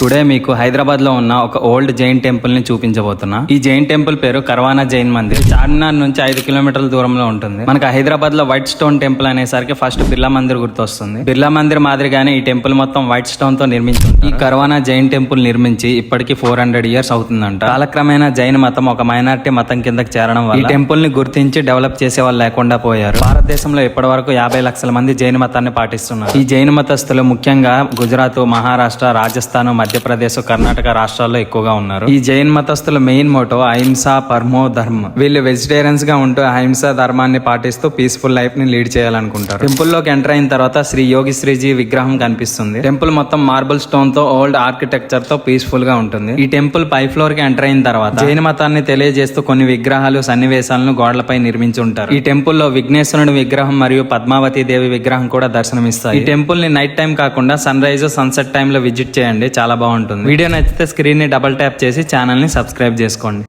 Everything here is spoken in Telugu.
టుడే మీకు హైదరాబాద్లో ఉన్న ఒక ఓల్డ్ జైన్ టెంపుల్ని చూపించబోతున్నా. ఈ జైన్ టెంపుల్ పేరు కర్వానా జైన్ మందిర్ చార్మినార్ నుంచి ఐదు కిలోమీటర్ల దూరంలో ఉంటుంది. మనకు హైదరాబాద్లో వైట్ స్టోన్ టెంపుల్ అనేసరికి ఫస్ట్ బిర్లా మందిర్ గుర్తొస్తుంది. బిర్లా మందిర్ మాదిరిగానే ఈ టెంపుల్ మొత్తం వైట్ స్టోన్తో నిర్మించి ఈ కర్వానా జైన్ టెంపుల్ నిర్మించి ఇప్పటికి ఫోర్ హండ్రెడ్ ఇయర్స్ అవుతుందంట. కాలక్రమేణా జైన్ మతం ఒక మైనారిటీ మతం కిందకి చేరడం వల్ల ఈ టెంపుల్ని గుర్తించి డెవలప్ చేసే వాళ్ళు లేకుండా పోయారు. భారతదేశంలో ఇప్పటి వరకు యాభై లక్షల మంది జైన మతాన్ని పాటిస్తున్నారు. ఈ జైన మతస్థులు ముఖ్యంగా గుజరాత్ మహారాష్ట్ర రాజస్థాన్ మధ్యప్రదేశ్ కర్ణాటక రాష్ట్రాల్లో ఎక్కువగా ఉన్నారు. ఈ జైన్ మతస్థుల మెయిన్ మోటో అహింస పర్మో ధర్మ. వీళ్ళు వెజిటేరియన్స్గా ఉంటూ అహింస ధర్మాన్ని పాటిస్తూ పీస్ఫుల్ లైఫ్ని లీడ్ చేయాలనుకుంటారు. టెంపుల్లోకి ఎంటర్ అయిన తర్వాత శ్రీ యోగి శ్రీజీ విగ్రహం కనిపిస్తుంది. టెంపుల్ మొత్తం మార్బుల్ స్టోన్తో ఓల్డ్ ఆర్కిటెక్చర్తో పీస్ఫుల్గా ఉంటుంది. ఈ టెంపుల్ పై ఫ్లోర్కి ఎంటర్ అయిన తర్వాత జైన మతాన్ని తెలియజేస్తూ కొన్ని విగ్రహాలు సన్నివేశాలను గోడలపై నిర్మించి ఉంటారు. ఈ టెంపుల్లో విఘ్నేశ్వరుని విగ్రహం మరియు పద్మావతి దేవి విగ్రహం కూడా దర్శనమిస్తాయి. ఈ టెంపుల్ని నైట్ టైం కాకుండా సన్ రైజ్ సన్సెట్ టైం లో విజిట్ చేయండి. చాలా బాగుంటుంది. వీడియో నచ్చితే స్క్రీన్ని డబల్ ట్యాప్ చేసి ఛానల్ని సబ్స్క్రైబ్ చేసుకోండి.